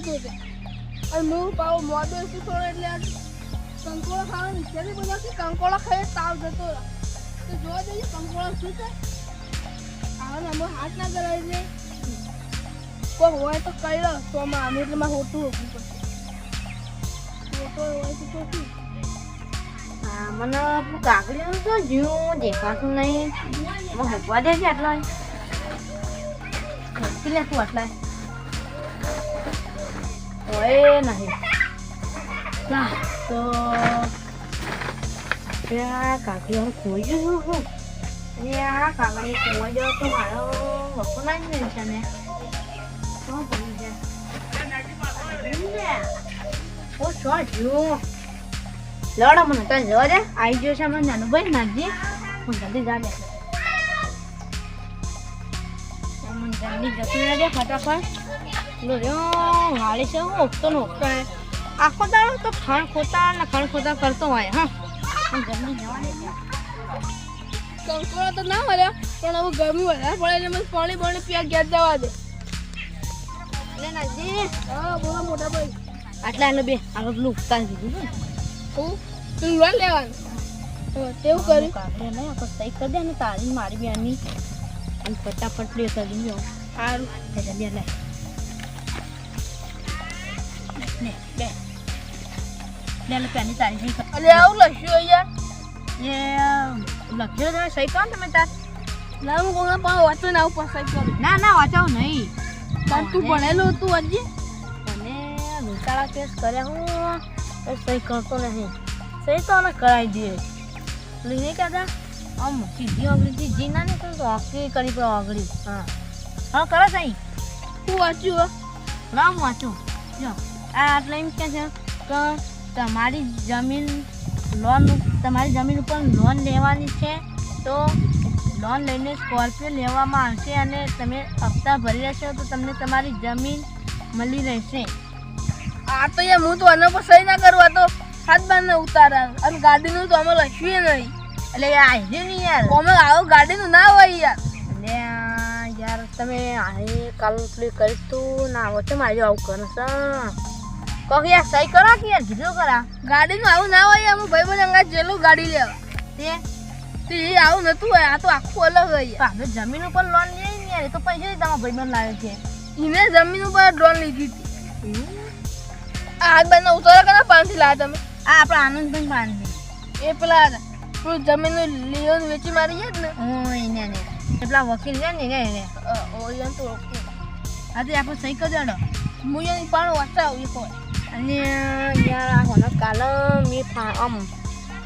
જતો છે. અને હું પાવ મોડો એટલે કંકોળો ખાવાની નથી બધા કે કંકોળો ખાઈ તાવ જતો તો જોવા જઈએ કંકોળો શું છે? અમે હાથ ના કરાવી દે કોઈ હોય તો કહી તો અમે આમે એટલે હોતું હોતો હોય તો તો શું? મને કાકડીનું તો જીવું દેખાતું નહીં. હું હોવા દે આટલા હેલ્પી તું આટલા હોય નહીં ના તો આ કાકડી હું ખોઈ જશું હું અને આ કાકડી ખોવાઈ જાવ તો મારો વખો ના જ છે ને શું બની જાય ઓ શું જ્યું લડો મને તો જવા દે આવી ગયો છે અમારો નાનો ભાઈ નાનજી હું જલ્દી જા દે મને જલ્દી જતું રહે દે ફટાફટ લો છે હું ઓપતો ને ઓપતો આખો દાડો તો ખણ ખોતા ને ખણ ખોતા કરતો હોય હા. કંકોળો તો ના મળ્યા પણ હવે ગરમી વધારે પડે એટલે મને પાણી પાણી પીવા ઘેર જવા દે. એટલે નાનજી હા બોલા મોટા ભાઈ. આટલા આલો બે આગળ પેલું દીધું ને. હું? તું લોન લેવાનું? તેવું કર્યું? કાકડી નહીં આપણે સહી કરી દે ને તારી મારી બેની અને ફટાફટ લે કરી દો. સારું. લે જલ્દી લે. લે બે બે લે પેની તારી સહી અલે આવું લખ્યું યાર એ લખ્યો તમે સહી કરો ને તમે તાર ના હું કોના પણ વાંચો ને આવું પસાઈ કરું ના ના વાંચાવ નહીં તાર તું ભણેલું હતું હજી અને ઘોટાળા કેસ કર્યા હું એ સહી કરતો નહીં સહી તો અમે કરાવી દે નહીં કહેતા આમ સીધી ઓગળી જી ના તો ઓગળી કરી પડે ઓગળી હા હા કરો સહી તું વાંચ્યું હો? ના હું વાંચું જો આ આટલે એમ કે છે કે તમારી જમીન લોન તમારી જમીન ઉપર લોન લેવાની છે તો લોન લઈને સ્કોર્પિયો લેવામાં આવશે અને તમે હપ્તા ભરી રહેશો તો તમને તમારી જમીન મળી રહેશે. આ તો યાર હું તો આના પર સહી ના કરું આ તો હાથ બાર ને ઉતારા. અને ગાડીનું તો અમે લખ્યું નહીં. એટલે આજે નહીં યાર. અમે આવો ગાડીનું ના હોય યાર. એટલે યાર તમે આ કાલ કરી તું ના તો મારી આવું કરો કહો યાર સહી કરો કે યાર કીધું કરા? ગાડીનું આવું ના હોય હું ભાઈ બધા અંગા જેલું ગાડી લેવા તે? તે એ આવું નતું હોય આ તો આખું અલગ હોય આપણે જમીન ઉપર લોન લઈએ ને યાર એ તો પૈસા તમારા ભાઈબંધ લાવે છે. એને જમીન ઉપર ડ્રોન લીધી હતી. આ બાર ઉતારા કના પાનથી લાવ્યા તમે. આ આપણા આનંદભાઈ પાણી એ પેલા પેલું જમીનનું લીઓન વેચી મારી ગયા ને? હું એને ને એટલા વકીલ છે ને એને એને ઓ તો ઓકે આજે આપણે સહી કરી દેડો હું એની પણ આવું એ કોઈ અને યાર હોને કાલે મેં આમ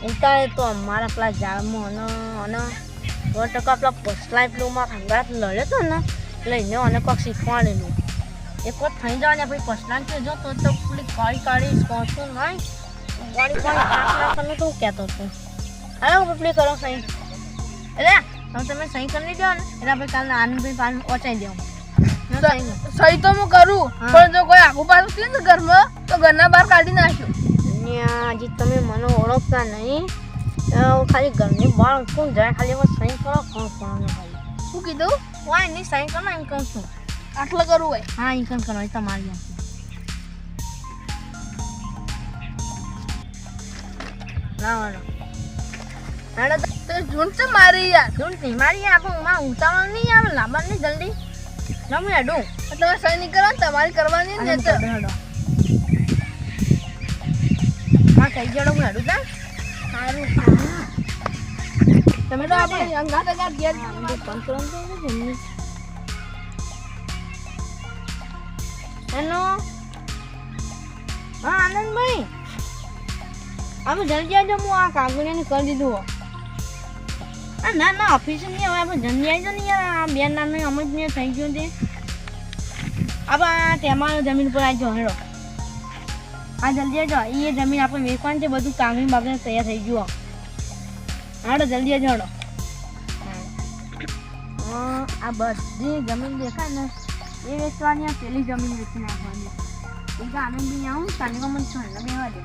ઉતારે તો અમારા પેલા ઝાડમાં અને સો ટકા પેલા પસલાય પેલુંમાં ખંગાત લડ્યો હતો ને લઈને અને કોઈક શીખવાડેલું એક વાર થઈ જાય ને પછી પસલાને કહેજો તો તો પેલી કાળી કાળી સ્કોચું નહીં ગાડી ગાડી આંખ નાખવાનું તો કહેતો હતો અરે હું પેલી કરો સહી એટલે હવે તમે સહી કરી લીધો ને એટલે આપણે કાલે આનંદભાઈ પાન ઓચાઈ દેવું સહી તો હું કરું પણ જો કોઈ આખું પાછું થયું ને ઘરમાં તો ઘરના બહાર કાઢી નાખ્યો. હજી તમે મને ઓળખતા નહીં. ખાલી ઘરની બહાર કોણ જાય? ખાલી હવે સહી કરો કોણ કોણ ખાલી. શું કીધું? વાય નહીં સહી કરો એમ કહું છું. આટલું કરવું હોય? હા એમ કરો તમારી. ના વાળો હેડો તો ઝૂંડ છે મારી યાર. ધૂળ નહીં મારી યારમાં ઉતાવળ નહીં આવે લાંબા નહીં જલ્દી. રમી હેડું એટલે સહી નહીં કરવાની તમારી કરવાની ને તો હેડો હેડો હા થઈ ગયો હું હેડું તા. સારું. તમે તો આપણે અંગાત અંગાત ઘેર હેલો? હા આનંદભાઈ. આપણે જલ્દી આજે હું આ કાગળિયાને કરી દીધું. ના ના ઓફિસ નહીં હવે આપણે જલ્દી જ ને યાર આ બે નાનું અમે જ ને થઈ ગયું તે. આપણે તેમાં જમીન પર આવજો હેડો. હા જલ્દી આવજો એ જમીન આપણે વેચવાની છે, બધું કામની બાબતે તૈયાર થઈ ગયું. હાડો, જલ્દી આવજો હેડો. આ બધી જમીન દેખાય ને, એ વેચવાની, આ પેલી જમીન વેચી નાખવાની. એ તો આનંદ બી આવું તાની મને છો ને બેવા દે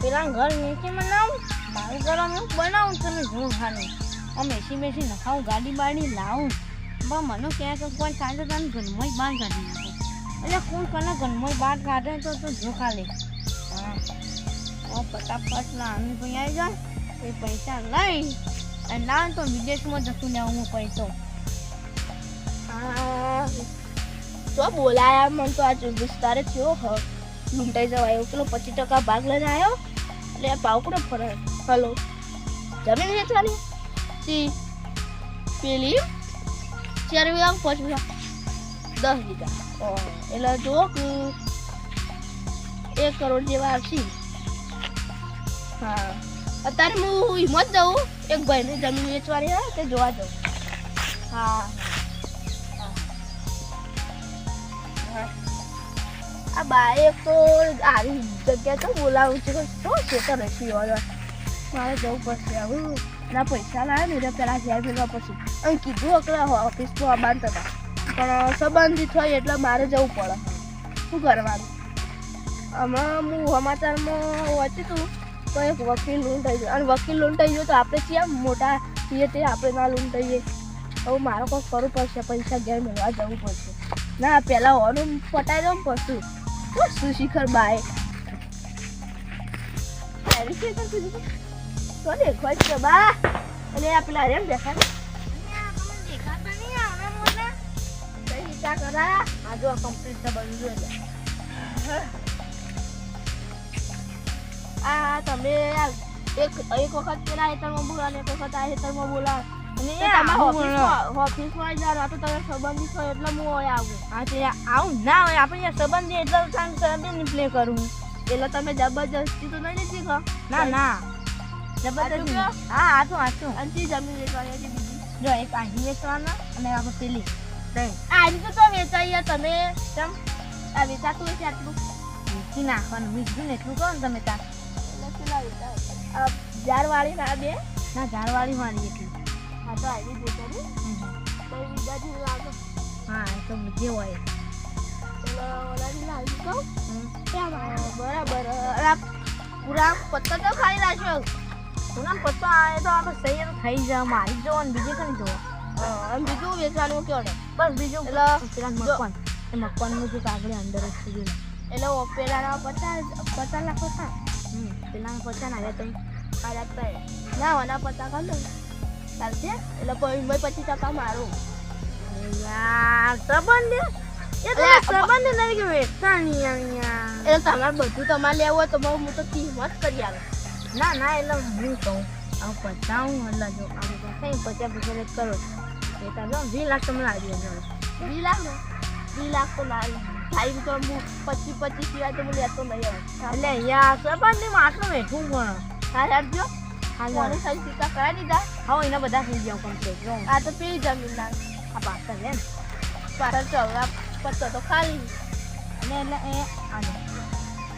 પેલા ઘર નીચે બનાવું મારું ઘર અમે બનાવું તને ઘણું ખાનું આમ એસી બેસી નખાવું, ગાડી બાડી લાવું. બા, મને કહે કે કોઈ સાંજે તને ઘરમાં બહાર કાઢી નાખો. એટલે કોણ કને ઘરમાં બહાર કાઢે તો તું ધોખા લે હા. ફટાફટ લાવવાની ભાઈ આવી જાય એ પૈસા લઈ અને ના તો વિદેશમાં જતું લેવું હું પૈસો. તો બોલાયા મને તો આજે વિસ્તારે થયો હ લૂંટાઈ જવા આવ્યો પેલો પચીસ ટકા ભાગ લઈને આવ્યો. એટલે પાવકડો ભાવ ફરે. હલો. જમીન વેચવાની સી પેલી? ચાર વીઘા પાંચ વીઘા? દસ વીઘા. એટલે જો એક કરોડ જેવા આવશે. હા. અત્યારે હું હિંમત જાઉં, એક ભાઈને જમીન વેચવાની હા તે જોવા જાઉં. હા. આ બાએ એક તો આવી જગ્યા તો બોલાવું છે. તો ખેતર હશે હવે? મારે જવું પડશે હવે. ના, પૈસા લાવે ને એટલે પેલા ઘેર ભેગા પછી. અને કીધું કે ઓફિસમાં બાંધ હતા. પણ સંબંધિત હોય એટલે મારે જવું પડે. શું કરવાનું? હમણાં હું સમાચારમાં વાંચ્યું હતું તો એક વકીલ લૂંટાઈ ગયો. અને વકીલ લૂંટાઈ ગયો તો આપણે ક્યાં મોટા છીએ તે આપણે ના લૂંટાઈએ. હવે મારે કોઈ કરવું પડશે, પૈસા ઘેર મેળવા જવું પડશે. ના પહેલાં ઓનું પટાઈ દઉં પછી. શું શું શિખર બાય તો કીધું છે બા પેલા રેમ દેખાય કરા આ જો કમ્પ્લીટ છે. બધું આ તમે એક એક વખત પેલા હેતરમાં બોલા એક વખત આ હેતરમાં બોલા એટલે હું હોય આવું હા આવું ના હોય આપણે યાર સંબંધી એટલે કામ કરી પ્લે કરું એટલે તમે જબરજસ્તી તો નહીં શીખો ના ના જબરદસ્તી કયો? હા આછું આછું અને જમીન વેચવાની બીજી જો એક આહી વેચવાના અને આપણે પેલી ત્રણ તો તો વેચાઈએ તમે આ વેચાતું હશે આટલું વેચી નાખવાનું વીજળું એટલું કહો ને તમે તાર ઝાડવાળી ના બે ના ઝાડવાળી મારી એટલી હા તો આવી વેચાની તો બીજાથી લાગો હા તો જે હોય બરાબર. પૂરા પત્તા તો ખાઈ નાખ્યો પૂનમ પત્તા આવે તો આપણે સહી થઈ જાય મારી જોવો ને બીજી કઈ જોવો. બીજું વેચવાનું ને બસ બીજું એટલે જો- મકવાન. એ મકવાનનું જે કાગળ અંદર જ જોઈ લે. એટલે પેલાના પચાસ પચાસ લાખ હતા હમ પેલા પચાસ ના આવ્યા તમે. આ ના ઓના પચાસ કર લઉં ચાલશે? એટલે પછી મેં પચીસ ટકા મારું. યાર સંબંધ એ તો સંબંધ નહીં નહીં યાર એટલે તમારે બધું તમારે લેવું હોય તો હું તો કિંમત કરી આવે ના ના એટલે હું કહું આમ પચાવું એટલે જો આમ કઈ પચાસ પચાસ કરો એ તમે જો વીસ લાખ તમને જાય વીસ લાખ ને? વીસ લાખ તો લાગે થાય તો હું પચીસ પચીસ સિવાય તો હું લેતો નહીં એટલે યાર સંબંધીમાં આટલું બેઠું પણ હા જો. હાલ કોની સારી સીતા કરાવી દીધા. હવે એના બધા થઈ ગયા કમ્પ્લીટ જો. આ તો પેલી જમીન ના. આ પાછળ એમ પાછળ ચવડા પત્તો તો ખાલી. અને એટલે એ આને.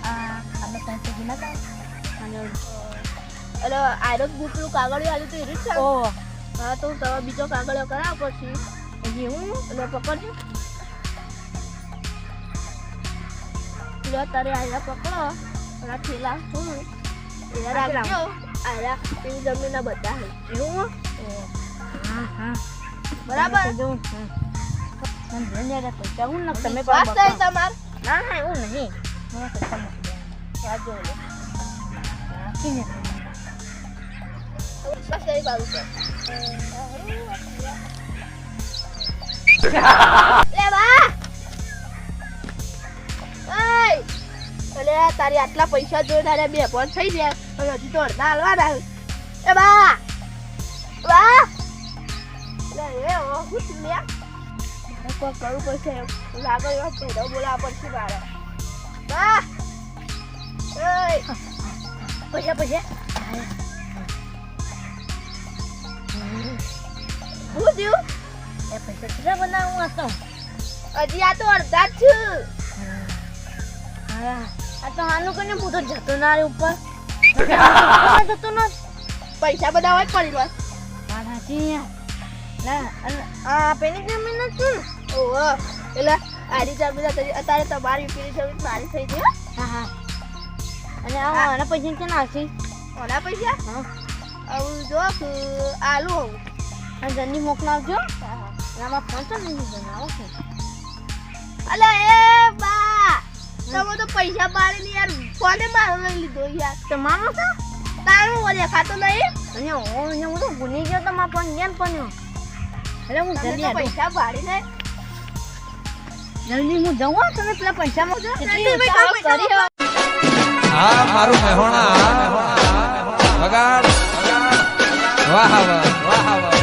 આ આપણે કંઈ તો ના થાય અને એટલે આરો ગુટલું કાગળ આવ્યું તો એ જ છે. ઓ. હા તો હું તમે બીજો કાગળિયો કરાવ પછી. હજી હું એટલે પકડજો. લો તારે આયા પકડો. અને થેલા હું આ રાખજો. આયા પેલી જમીનના બધા હે. એવું હા. હા બરાબર? જો મને જોઈને યાર હું ના તમે વાત પણ થઈ તમાર? ના ના એવું નહીં. મને કસમ વાજો લો રાખીને બસ એ બાજુ તારી આટલા પૈસા જોઈ તારે બે પણ થઈ ગયા. અને હજી તો અડધા હાલવાના એ બા! બા! એ હું લે મારે કોઈ કરવું પડશે. લાગો એવા બોલાવવા પડશે મારે. બા! પૈસા પૈસા હું થયું? એ પૈસા કેટલા બનાવું આ તો? હજી આ તો અડધા જ છું. હા. આ તો આનું કરીને હું તો જતો ના રે ઉપર. જતો ના. પૈસા બધા હોય પડી બસ વાત સાચી ના અને આ પેલી જમીન જ છું ઓહો એટલે આરી જમીન અત્યારે તમારી પેલી જમીન મારી થઈ ગઈ હા. હા અને આ આના પૈસા ક્યાં નાખી ઓના પૈસા? હા. આવું જો કે આલુ આવું. અને જલ્દી મોકલાવજો. હા હા. આમાં ફોન તો નહીં બનાવો અલે એ બા! તમે તો પૈસા પાડે ને યાર કોને મારવા લીધો યાર? તમારો છે? તારું ઓલે ખાતો નહીં. અને હું ને હું તો ભૂલી ગયો તો પણ ગેમ પણ એટલે હું જલ્દી તો આવું ને. જલ્દી હું જઉં હો, તમે પેલા પૈસા મોજો જલ્દી ભાઈ કામ કરી હવે. મારું મહેણા વગાડ વાહ વાહ વાહ વાહ.